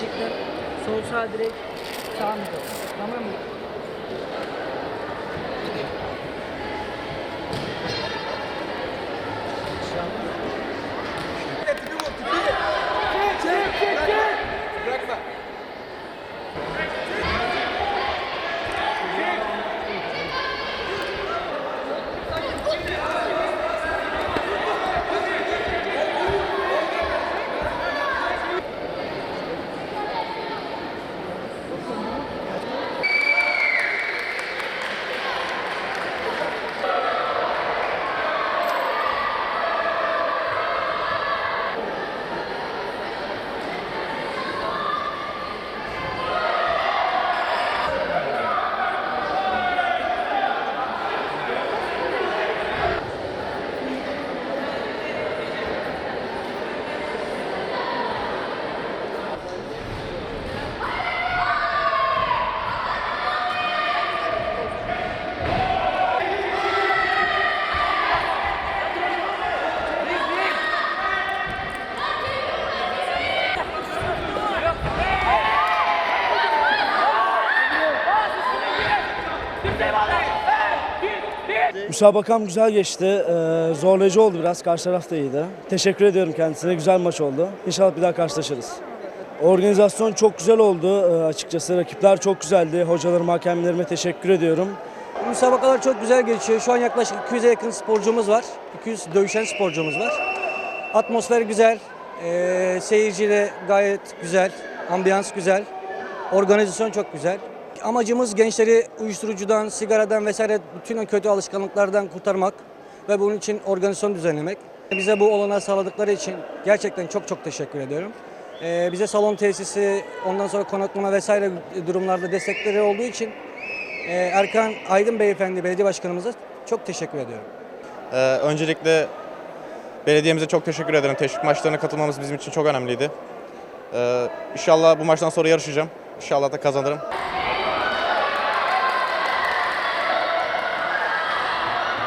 Çıktı. Sol sağ direkt sağ mı? Tamam mı? Müsabakam güzel geçti. Ee, zorlayıcı oldu biraz. Karşı taraf da iyiydi. Teşekkür ediyorum kendisine. Güzel maç oldu. İnşallah bir daha karşılaşırız. Organizasyon çok güzel oldu ee, açıkçası. Rakipler çok güzeldi. Hocalarıma, hakemlerime teşekkür ediyorum. Müsabakalar çok güzel geçiyor. Şu an yaklaşık 200'e yakın sporcumuz var. 200 dövüşen sporcumuz var. Atmosfer güzel. Ee, seyirci de gayet güzel. Ambiyans güzel. Organizasyon çok güzel. Amacımız gençleri uyuşturucudan, sigaradan vesaire bütün kötü alışkanlıklardan kurtarmak ve bunun için organizasyon düzenlemek. Bize bu olanağı sağladıkları için gerçekten çok çok teşekkür ediyorum. Ee, bize salon tesisi, ondan sonra konaklama vesaire durumlarda destekleri olduğu için ee, Erkan Aydın Beyefendi belediye başkanımıza çok teşekkür ediyorum. Ee, öncelikle belediyemize çok teşekkür ederim. Teşvik maçlarına katılmamız bizim için çok önemliydi. Ee, inşallah bu maçtan sonra yarışacağım. İnşallah da kazanırım.